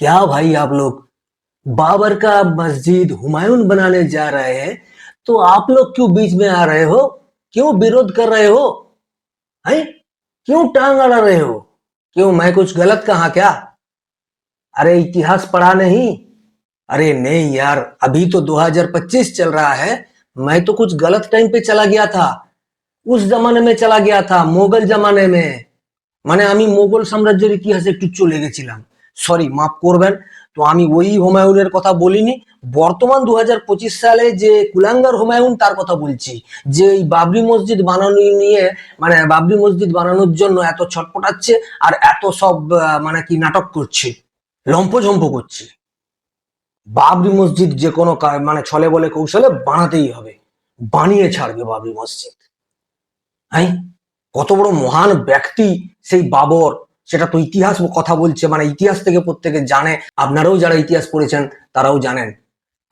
क्या भाई आप लोग बाबर का मस्जिद हुमायूं बनाने जा रहे हैं तो आप लोग क्यों बीच में आ रहे हो क्यों विरोध कर रहे हो हैं क्यों टांग अड़ा रहे हो क्यों मैं कुछ गलत कहा क्या अरे इतिहास पढ़ा नहीं अरे नहीं यार अभी तो 2025 चल रहा है मैं तो कुछ गलत टाइम पे चला गया था उस जमाने में चला गया था মোগল জামানে মে মানে আমি মোগল সাম্রাজ্যের ইতিহাসে একটু চলে গেছিলাম সরি মাফ করবেন। তো আমি ওই হুমায়ুনের কথা বলিনি। বর্তমান দু হাজার পঁচিশ সালে যে কুলাঙ্গার হুমায়ুন তার কথা বলছি। যে এই বাবরি মসজিদ বানানো নিয়ে মানে বাবরি মসজিদ বানানোর জন্য এত ছটপটাচ্ছে আর এত সব মানে কি নাটক করছে, লম্পঝম্প করছে। বাবরি মসজিদ যে কোনো মানে ছলে বলে কৌশলে বানাতেই হবে। বানিয়ে ছাড়বে বাবরি মসজিদ। হ্যাঁ কত বড় মহান ব্যক্তি সেই বাবর। সেটা তো ইতিহাস কথা বলছে মানে ইতিহাস থেকে প্রত্যেকে জানে। আপনারাও যারা ইতিহাস পড়েছেন, তারাও জানেন।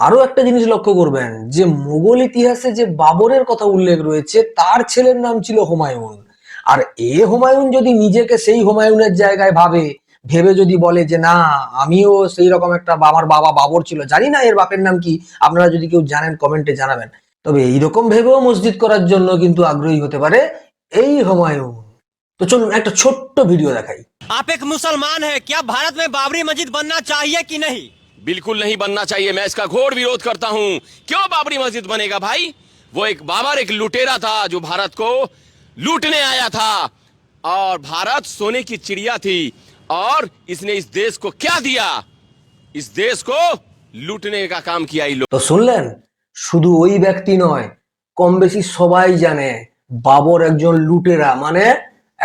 আরও একটা জিনিস লক্ষ্য করবেন, যে মোগল ইতিহাসে যে বাবরের কথা উল্লেখ রয়েছে, তার ছেলের নাম ছিল হুমায়ুন। আর এ হুমায়ুন যদি নিজেকে সেই হুমায়ুনের জায়গায় ভাবে, ভেবে যদি বলে যে, না, আমিও সেই রকম একটা বাবার বাবা বাবর ছিল, জানি না এর বাপের নাম কি, আপনারা যদি কেউ জানেন, কমেন্টে জানাবেন। তবে এইরকম ভেবেও মসজিদ করার জন্য কিন্তু আগ্রহী হতে পারে এই হুমায়ুন। তো চলুন একটা ছোট্ট ভিডিও দেখাই आप एक मुसलमान है क्या भारत में बाबरी मस्जिद बनना चाहिए कि नहीं बिल्कुल नहीं बनना चाहिए मैं इसका घोर विरोध करता हूँ क्यों बाबरी मस्जिद बनेगा भाई वो एक बाबर एक लुटेरा था जो भारत को लूटने आया था और भारत सोने की चिड़िया थी और इसने इस देश को क्या दिया इस देश को लूटने का काम किया ये लोग তো শুনলেন শুধু ওই ব্যক্তি নয় কম বেশি সবাই জানে বাবর একজন লুটেরা মানে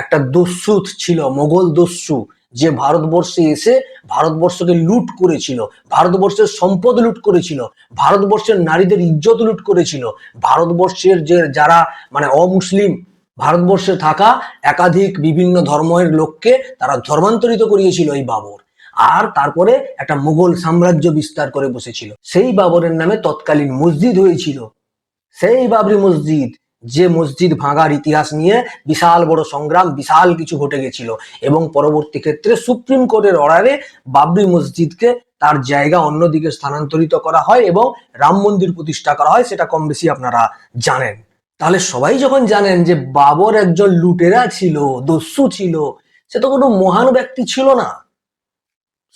একটা দস্যু ছিল, মোগল দস্যু, যে ভারতবর্ষে এসে ভারতবর্ষকে লুট করেছিল, ভারতবর্ষের সম্পদ লুট করেছিল, ভারতবর্ষের নারীদের ইজ্জত লুট করেছিল, ভারতবর্ষের যে যারা মানে অমুসলিম ভারতবর্ষে থাকা একাধিক বিভিন্ন ধর্মের লোককে তারা ধর্মান্তরিত করিয়েছিল এই বাবর। আর তারপরে একটা মুঘল সাম্রাজ্য বিস্তার করে বসেছিল। সেই বাবরের নামে তৎকালীন মসজিদ হয়েছিল। সেই বাবরি মসজিদ যে মসজিদ ভাঙার ইতিহাস নিয়ে বিশাল বড় সংগ্রাম, বিশাল কিছু ঘটে গেছিল এবং পরবর্তী ক্ষেত্রে সুপ্রিম কোর্টের অর্ডারে বাবরি মসজিদকে তার জায়গা অন্যদিকে স্থানান্তরিত করা হয় এবং রাম মন্দির প্রতিষ্ঠা করা হয়, সেটা কম বেশি আপনারা জানেন। তাহলে সবাই যখন জানেন যে বাবর একজন লুটেরা ছিল, দস্যু ছিল, সে তো কোনো মহান ব্যক্তি ছিল না।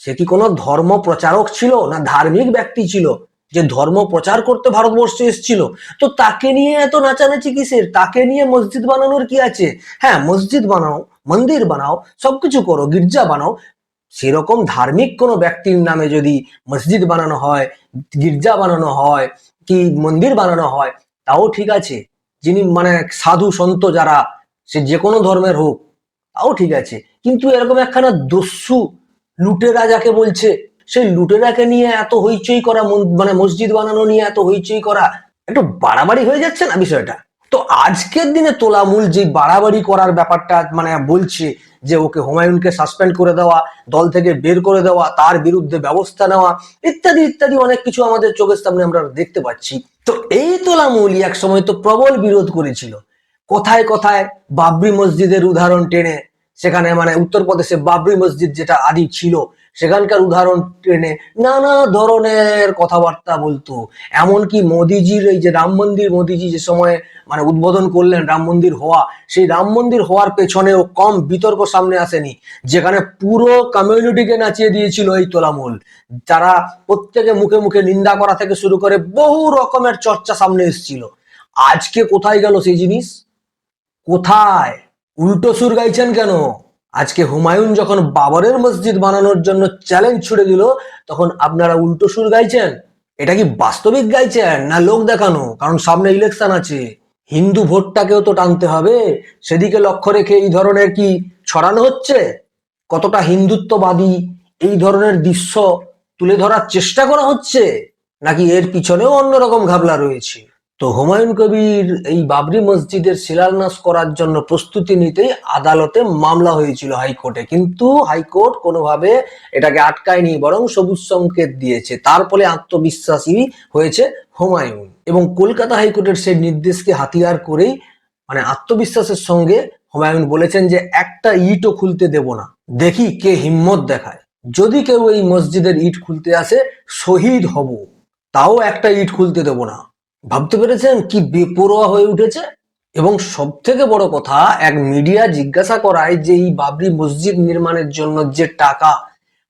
সে কি কোনো ধর্ম প্রচারক ছিল না ধার্মিক ব্যক্তি ছিল? যে ধর্ম প্রচার করতে ভারতবর্ষে এসেছিল, তো তাকে নিয়ে এত নাচানাচি কিসের? তাকে নিয়ে মসজিদ বানানোর কি আছে? হ্যাঁ মসজিদ বানাও, মন্দির বানাও, সবকিছু করো, গির্জা বানাও। সেরকম ধার্মিক কোনো ব্যক্তির নামে যদি মসজিদ বানানো হয়, গির্জা বানানো হয়, কি মন্দির বানানো হয়, তাও ঠিক আছে। যিনি মানে সাধু সন্ত যারা, সে যে কোনো ধর্মের হোক, তাও ঠিক আছে। কিন্তু এরকম একখানা দস্যু, লুটেরা যাকে বলছে সেই লুটেরাকে নিয়ে এত হইচই করা, মন- মসজিদ বানানো নিয়ে এত হইচই করা, একটু বাড়াবাড়ি হয়ে যাচ্ছে না বিষয়টা? তো আজকের দিনে তোলামূল যে বাড়াবাড়ি করার ব্যাপারটা মানে বলছে, যে ওকে হুমায়ুনকে সাসপেন্ড করে দেওয়া, দল থেকে বের করে দেওয়া, তার বিরুদ্ধে ব্যবস্থা নেওয়া, ইত্যাদি ইত্যাদি অনেক কিছু আমাদের চোখের সামনে আমরা দেখতে পাচ্ছি। তো এই তোলামূলই এক সময় তো প্রবল বিরোধ করেছিল। কোথায় কোথায়? বাবরি মসজিদের উদাহরণ টেনে, সেখানে মানে উত্তরপ্রদেশে বাবরি মসজিদ যেটা আদি ছিল সেখানকার উদাহরণ টেনে নানা ধরনের কথাবার্তা বলতো। এমনকি মোদিজির এই যে রাম মন্দির, মোদিজি যে সময় মানে উদ্বোধন করলেন রাম মন্দির হওয়া, সেই রাম মন্দির হওয়ার পেছনেও কম বিতর্ক সামনে আসেনি, যেখানে পুরো কমিউনিটিকে নাচিয়ে দিয়েছিল এই তোলামূল। যারা প্রত্যেকে মুখে মুখে নিন্দা করা থেকে শুরু করে বহু রকমের চর্চা সামনে এসেছিল। আজকে কোথায় গেল সেই জিনিস? কোথায়? উল্টো সুর গাইছেন কেন? আজকে হুমায়ুন যখন বাবরের মসজিদ বানানোর জন্য চ্যালেঞ্জ ছুড়ে দিল, তখন আপনারা উল্টো সুর গাইছেন? এটা কি বাস্তবিক গাইছেন না লোক দেখানো? কারণ সামনে ইলেকশন আছে। হিন্দু ভোটটাকেও তো টানতে হবে। সেদিকে লক্ষ্য রেখে এই ধরনের কি ছড়ানো হচ্ছে? কতটা হিন্দুত্ববাদী এই ধরনের দৃশ্য তুলে ধরার চেষ্টা করা হচ্ছে? নাকি এর পিছনেও অন্যরকম ঘাবলা রয়েছে? তো হুমায়ুন কবির এই বাবরি মসজিদের শিলান্যাস করার জন্য প্রস্তুতি নিতেই আদালতে মামলা হয়েছিল হাইকোর্টে। কিন্তু হাইকোর্ট কোনোভাবে এটাকে আটকায়নি, বরং সবুজ সংকেত দিয়েছে। তার ফলে আত্মবিশ্বাসী হয়েছে হুমায়ুন। এবং কলকাতা হাইকোর্টের সেই নির্দেশকে হাতিয়ার করেই মানে আত্মবিশ্বাসের সঙ্গে হুমায়ুন বলেছেন যে, একটা ইটও খুলতে দেব না। দেখি কে হিম্মত দেখায়। যদি কেউ এই মসজিদের ইট খুলতে আসে, শহীদ হব। তাও একটা ইট খুলতে দেব না। ভাবতে পেরেছেন কি বেপরোয়া হয়ে উঠেছে? এবং সব থেকে বড় কথা, এক মিডিয়া জিজ্ঞাসা করায় যে এই বাবরি মসজিদ নির্মাণের জন্য যে টাকা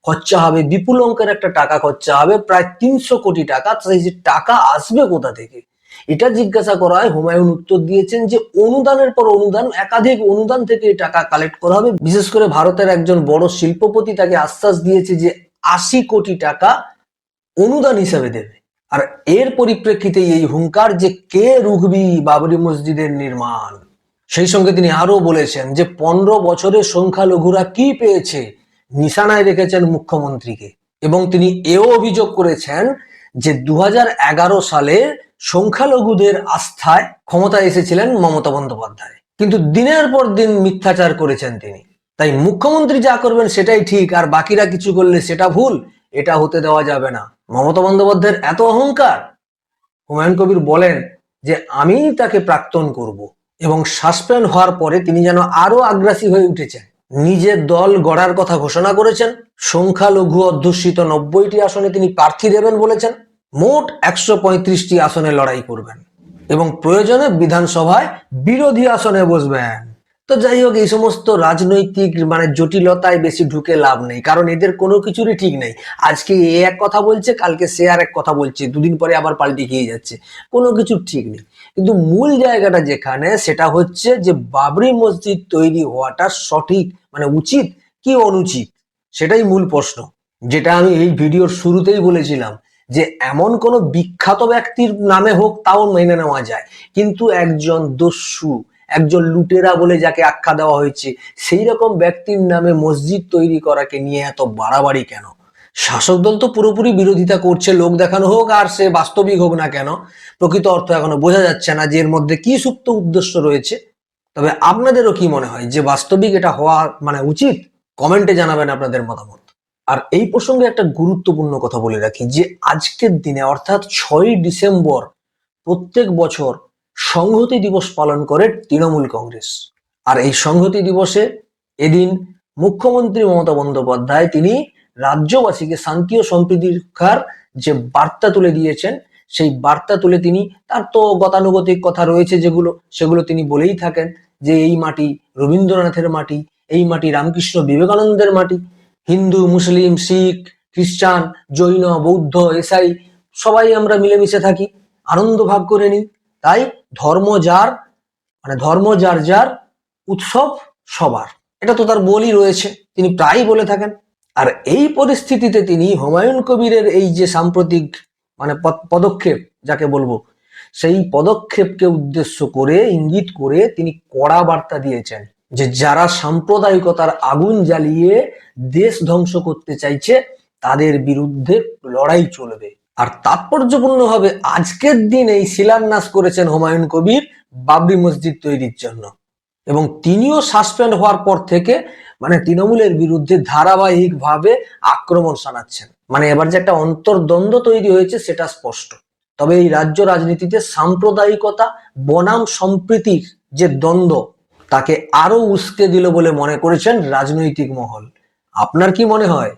খরচা হবে, বিপুল অঙ্কের একটা টাকা খরচা হবে, প্রায় তিনশো কোটি টাকা, সেই যে টাকা আসবে কোথা থেকে? এটা জিজ্ঞাসা করায় হুমায়ুন উত্তর দিয়েছেন যে অনুদানের পর অনুদান, একাধিক অনুদান থেকে টাকা কালেক্ট করা হবে। বিশেষ করে ভারতের একজন বড় শিল্পপতি তাকে আশ্বাস দিয়েছে যে আশি কোটি টাকা অনুদান হিসাবে দেবে। আর এর পরিপ্রেক্ষিতে এই হুঙ্কার যে কে রুখবি বাবরি মসজিদের নির্মাণ, সেই সঙ্গে তিনি আরও বলেছেন যে পনেরো বছরে সংখ্যালঘুরা কি পেয়েছে নিশানায় রেখেছেন মুখ্যমন্ত্রীকে। এবং তিনি এও অভিযোগ করেছেন যে দু হাজার এগারো সালে সংখ্যালঘুদের আস্থায় ক্ষমতায় এসেছিলেন মমতা বন্দ্যোপাধ্যায়। কিন্তু দিনের পর দিন মিথ্যাচার করেছেন তিনি। তাই মুখ্যমন্ত্রী যা করবেন সেটাই ঠিক, আর বাকিরা কিছু করলে সেটা ভুল, এটা হতে দেওয়া যাবে না। মমতা বন্দ্যোপাধ্যায়ের এত অহংকার? হুমায়ুন কবির বলেন যে, আমি তাকে প্রাক্তন করব এবং সাসপেন্ড হওয়ার পরে তিনি যেন আরও আগ্রাসী হয়ে উঠেছেন। নিজের দল গড়ার কথা ঘোষণা করেছেন, সংখ্যালঘু অধ্যুষিত নব্বইটি আসনে তিনি প্রার্থী দেবেন বলেছেন, মোট একশো পঁয়ত্রিশটি আসনে লড়াই করবেন এবং প্রয়োজনে বিধানসভায় বিরোধী আসনে বসবেন। তো যাই হোক, এই সমস্ত রাজনৈতিক মানে জটিলতায় বেশি ঢুকে লাভ নেই, কারণ এদের কোনো কিছুরই ঠিক নেই। আজকে এ এক কথা বলছে, কালকে সে আর এক কথা বলছে, দুদিন পরে আবার পাল্টে গিয়ে যাচ্ছে, কোনো কিছুর ঠিক নেই। কিন্তু মূল জায়গাটা যেখানে, সেটা হচ্ছে যে বাবরি মসজিদ তৈরি হওয়াটা সঠিক মানে উচিত কি অনুচিত, সেটাই মূল প্রশ্ন। যেটা আমি এই ভিডিওর শুরুতেই বলেছিলাম, যে এমন কোনো বিখ্যাত ব্যক্তির নামে হোক, তাও মেনে নেওয়া যায়। কিন্তু একজন দস্যু একজন লুটেরা বলে যাকে আখ্যা দেওয়া হয়েছে সেই রকম ব্যক্তির নামে মসজিদ তৈরি করাকে নিয়ে এত বাড়াবাড়ি কেন? শাসক দল তো পুরোপুরি বিরোধিতা করছে, লোক দেখানো হোক আর সে বাস্তবিক হোক না কেন, প্রকৃত অর্থ এখনও বোঝা যাচ্ছে না যে এর মধ্যে কি সুপ্ত উদ্দেশ্য রয়েছে। তবে আপনাদেরও কি মনে হয় যে বাস্তবিক এটা হওয়া মানে উচিত? কমেন্টে জানাবেন আপনাদের মতামত। আর এই প্রসঙ্গে একটা গুরুত্বপূর্ণ কথা বলে রাখি যে আজকের দিনে অর্থাৎ ছয়ই ডিসেম্বর প্রত্যেক বছর সংহতি দিবস পালন করে তৃণমূল কংগ্রেস। আর এই সংহতি দিবসে এদিন মুখ্যমন্ত্রী মমতা বন্দ্যোপাধ্যায় তিনি রাজ্যবাসীকে শান্তি ও সম্প্রীতি রক্ষার যে বার্তা তুলে দিয়েছেন, সেই বার্তা তুলে তিনি, তার তো গতানুগতিক কথা রয়েছে যেগুলো, সেগুলো তিনি বলেই থাকেন যে এই মাটি রবীন্দ্রনাথের মাটি, এই মাটি রামকৃষ্ণ বিবেকানন্দের মাটি, হিন্দু, মুসলিম, শিখ, খ্রিস্টান, জৈন, বৌদ্ধ এসাই সবাই আমরা মিলেমিশে থাকি, আনন্দ ভাগ করে নিই। তাই ধর্ম যার মানে ধর্ম যার যার উৎসব সবার। এটা তো তার বলই রয়েছে, তিনি প্রায়ই বলে থাকেন। আর এই পরিস্থিতিতে তিনি হুমায়ুন কবিরের এই যে সাম্প্রতিক মানে পদ- পদক্ষেপ, যাকে বলব, সেই পদক্ষেপকে উদ্দেশ্য করে, ইঙ্গিত করে তিনি কড়া বার্তা দিয়েছেন যে যারা সাম্প্রদায়িকতার আগুন জ্বালিয়ে দেশ ধ্বংস করতে চাইছে, তাদের বিরুদ্ধে লড়াই চলবে। আর তাৎপর্যপূর্ণভাবে আজকের দিন এই শিলান্যাস করেছেন হুমায়ুন কবির বাবরি মসজিদ তৈরির জন্য। এবং তিনিও সাসপেন্ড হওয়ার পর থেকে মানে তৃণমূলের বিরুদ্ধে ধারাবাহিকভাবে আক্রমণ শানাচ্ছেন মানে এবার যে একটা অন্তর্দ্বন্দ্ব তৈরি হয়েছে সেটা স্পষ্ট। তবে এই রাজ্য রাজনীতিতে সাম্প্রদায়িকতা, বনাম সম্প্রীতির যে দ্বন্দ্ব, তাকে আরও উস্কে দিল বলে মনে করেছেন রাজনৈতিক মহল। আপনার কি মনে হয়?